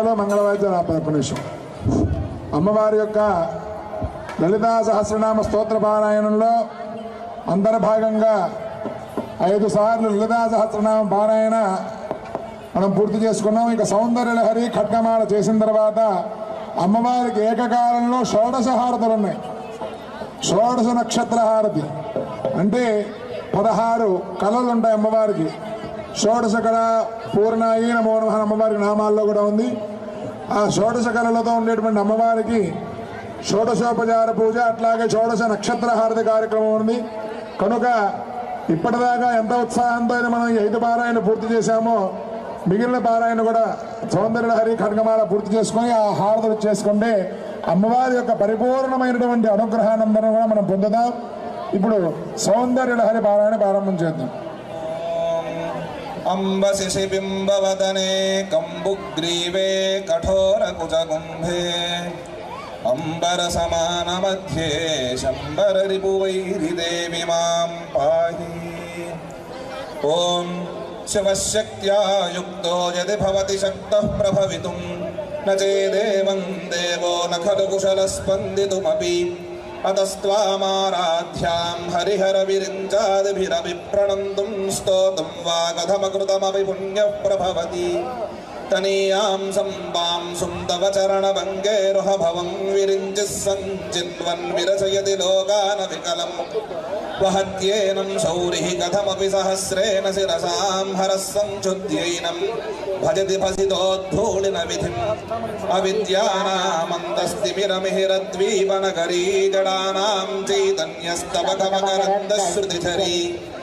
మండలో మంగళవాద్యం నా పదకొండు నిమిషం. అమ్మవారి యొక్క లలితా సహస్రనామ స్తోత్ర పారాయణంలో అంతర్భాగంగా ఐదు సార్లు లలితా సహస్రనామ పారాయణ మనం పూర్తి చేసుకున్నాం. ఇక సౌందర్య లహరి ఖడ్గమాల చేసిన తర్వాత అమ్మవారికి ఏకకాలంలో షోడశ హారతులు ఉన్నాయి. షోడశ నక్షత్ర హారతి. అంటే పదహారు కళలు ఉంటాయి అమ్మవారికి. షోడశ కళ పూర్ణాయి నమో నమః నామాల్లో కూడా ఉంది. ఆ షోడశ కళలతో ఉండేటువంటి అమ్మవారికి షోడశోపచార పూజ అట్లాగే షోడశ నక్షత్ర హారతి కార్యక్రమం ఉంది. కనుక ఇప్పటిదాకా ఎంత ఉత్సాహంతో అయితే మనం ఐదు పారాయణ పూర్తి చేశామో మిగిలిన పారాయణ కూడా సౌందర్యహరి ఖడ్గమాల పూర్తి చేసుకొని ఆ హారతులు చేసుకుంటే అమ్మవారి యొక్క పరిపూర్ణమైనటువంటి అనుగ్రహానందరం కూడా మనం పొందుదాం ఇప్పుడు సౌందర్యలహరి పారాయణ ప్రారంభం చేద్దాం. अम्बसिषि बिम्बवदने कम्बुग्रीवे कठोरकुजकुम्भे अम्बरसमानमध्ये शम्बररिपुवैरिदेवि माँ पाहि ॐ शिवशक्त्या युक्तो यदि भवति शक्तः प्रभवितुं न चेदेवं देवो न खलु कुशलस्पन्दितुमपि अतस्त्वामाराध्यां हरिहरविरिञ्चादिभिरभिप्रणन्तुं स्तोतुं वा कथमकृतमपि पुण्यः प्रभवति। तनीयां सम्पां सुन्दव चरणभङ्गेरुहभवं विरिञ्चिः सञ्चिन्वन् विरचयति लोकानविकलम् वहत्येनं शौरिः कथमपि सहस्रेण शिरसां हरः सञ्चुद्यैनं भजति भसितोद्धूलिन विधिम् अविद्यानामन्तस्तिमिरमिहिरद्वीपनगरी जडानां चैतन्यस्तवकमकरन्दश्रुतिधरी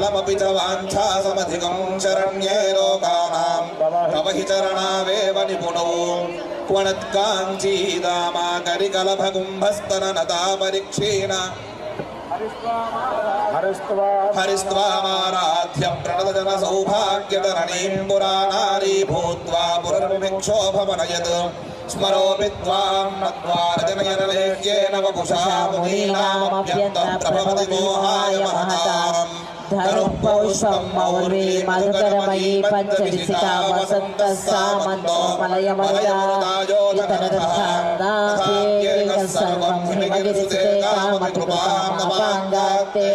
फलमपि च वाञ्छासमधिकं शरण्ये लोकानां तव हि चरणावेव निपुणौ क्वणत्काञ्चीदामाकरिकलभकुम्भस्तननता परीक्षेण हरिस्त्वामाराध्य प्रणतजन सौभाग्यतरणीं पुराणारी भूत्वा पुनर्विक्षोभमनयत् स्मरोऽपि त्वां नत्वारजनयनलेख्येन वपुषा मुनीनामप्यन्तः प्रभवति मोहाय महताम् ధరుపౌషం మౌర్వే మధుకరమయీ పంచదిశికా వసంత సామంతో మలయమరుదాతనరథాంగాయేక సర్వం హిమగిరిస్తే కామతుకామాపాంగాతే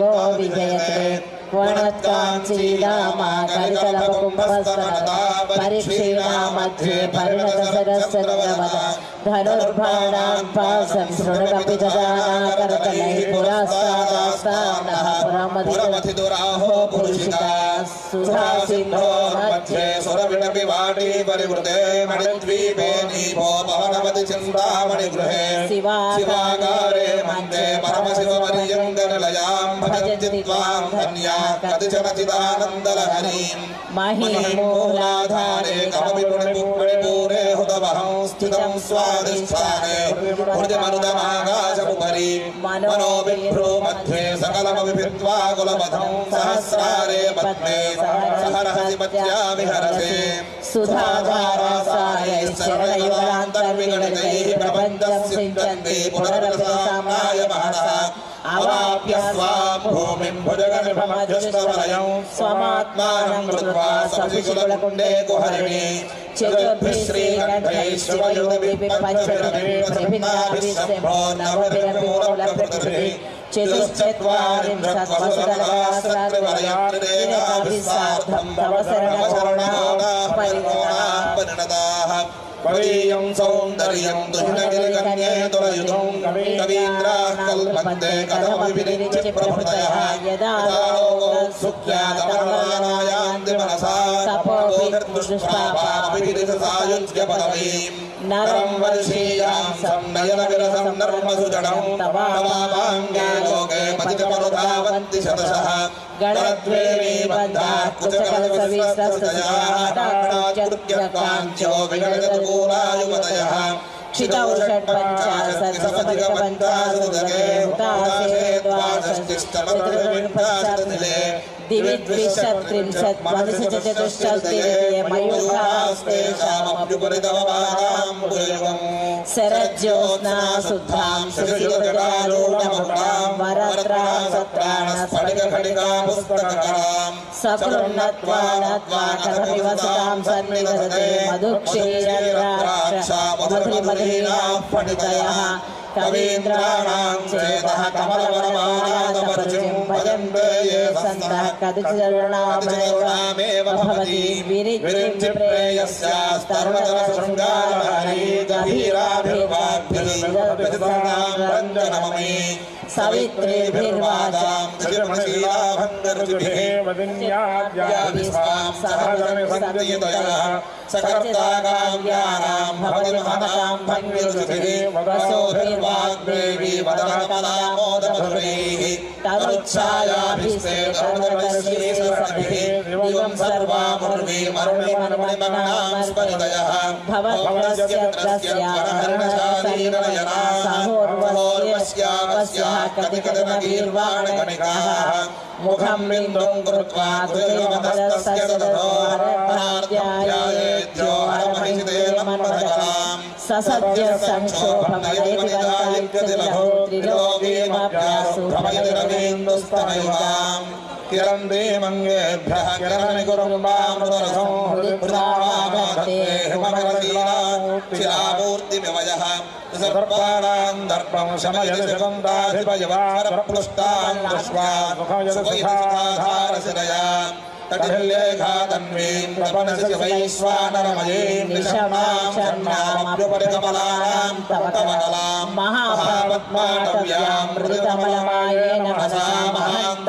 గో విజయతే. वणत्काञ्चीरामा करितलकुम्भस्तनता परीक्षीणा मध्ये परिणतसरस्वरवद धनुर्बाणां पासं शृणुरपि ददाना करतलैः पुरास्तादास्तानः पुरमधिगमति पुरमथिदुराहो पुरुषिका सुधासिन्धो मध्ये सुरविणपि वाटी परिवृते मणिद्वीपे नीपो भवनवति चिन्तामणिगृहे शिवागारे मन्दे परमशिवपर्यङ्गनलयां भजन्ति त्वां धन्या कतिचन चिदानन्दलहरीम् महिमूलाधारे कमपि पुण्यपुण्यपूरे हुतवहं स्थितं स्वादिष्ठाने हृदयमनुदमाकाशमुपरि मनो बिभ्रो मध्ये सकलमपि भित्त्वा कुलपथं सहस्रारे पद्मे सहरहसि पत्या विहरसे सुधाधारासायैश्चरणयुगलान्तर्विगणितैः प्रपञ्चः सिञ्चन्ति पुनरसाम्नाय महसा आवाप्य स्वाम् भूमिम् भुजगमिभमध्यस्तवलयौ स्वामात्मानम् कृत्वा समशिकुलकुण्डे कुहरिणे चतुर्भिः श्रीकण्ठैः शुभयुतभिपञ्चभिरभिः शम्भो तव शरणो त्वदीयं सौन्दर्यं दुष्णगिरिकन्ये तुलयुधं कवीन्द्राः कल्पन्ते कथमविरिञ्च प्रभृतयः यदा लोको सुख्यातमरणायान्ति मनसा तपोभिर्दुष्प्रापामभिरितसायुज्यपदवीम् नरं वर्षीयां संनयनविरसं नर्मसुजडं तवावाङ्गे लोके पतितमनुधावन्ति शतशः गणद्वेणी बद्धाः कुचकलसविस्तस्तयाः काञ्च्यो होरायुपतयः क्षितौ षट्पञ्चाशत्पञ्चाशदिगपञ्चाशदुदरे हुताशे द्वादशतिष्ठपञ्चाशतिले दिविद्विशत्त्रिंशत् वदसचतुष्षष्टिरे मयूखास्ते शामप्युपरितवपादाम्बुजवम् శరజ్యోత్నా శుద్ధాం శశిగజారూఢముఖాం వరద్రాం సత్రాణ స్ఫటిక ఫటికా कवीन्द्राणां चेतः कमलवनमालातपरुचिं भजन्ते ये सन्तः कदिचरणामेव भवति। प्रेयस्यास्तरुणतरशृङ्गारहरी शिवभद्रनाममे सवित्रेभिर्वाजां त्रिमणशीलाभङ्गरुचिभिस्वां सहजमिसन्दयतयः सकर्ताकाम्यानां भवतिमहतां भङ्गिरुचिभिः वसोभिर्वाग्देवी वदनपदामोदमधुरैः तरुच्छायाभिस्ते शरणदर्शिभिः दिवं सर्वामुर्वीमरुणिमरुणिमनां स्मरितयः भवस्य सहोर्वस्यावस्याः कतिकदनगीर्वाणगणिकाः मुखं बिन्दुं कृत्वा कृतिमतस्तस्य दधोरध्यायेद्यो हरमहितेन मन्मथकराम् ससद्य संक्षोभमदयतिवन्तायित्यतिलभो त्रिलोकीमप्यासु भ्रमयति रवीन्दुस्तनयुगाम् किरन्ति मङ्गेभ्यः किरन्दे मङ्गेभ्यः किरणनिकुरुम्बामृतरसंहृतराणामतीनाचिरामूर्तिमिवयः सर्पाणां दर्पं शमयसगन्धाधिपयवारप्लुष्टां दृष्ट्वा सुखैरधारसिरया तटिल्लेखातन्वीं प्रपनसजवैश्वानरमयीं निशमां शर्मामभ्युपरिकमलानां तवकमलां महापद्माटव्यां मृतमलमाये मनसा महा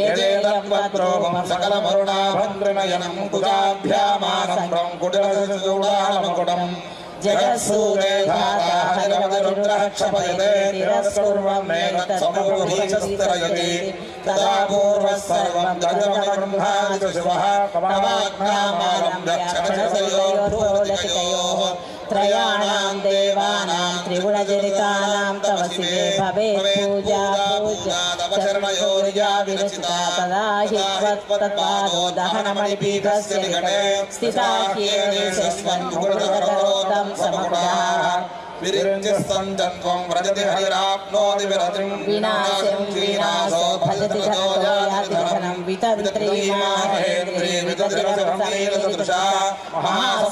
యజేదత్వద్రోమం సకల మరుణాభంద్రనయనం కుజాభ్యామాసంభ్రం కుడలూడాలమకుడం జగత్సూరేక్షపయతేర్వమేతత్సమోభిచస్తిరయతి తదా పూర్వసర్వం గజమబ్రహ్మాదిశివः నవాగ్నామారం దక్షిణయోర్భూతికయోः विरचिता तदा हि त्वत्पादो दहनमणिपीठस्य निकटे स्थिता ह्येनेशस्वन्मुकुटधरोत्तं समकुटाः विरिञ्चिस्तञ्जन्त्वं व्रजति हरिराप्नोति विरतिं विनाशं विनाशो भजति धनो याति धनं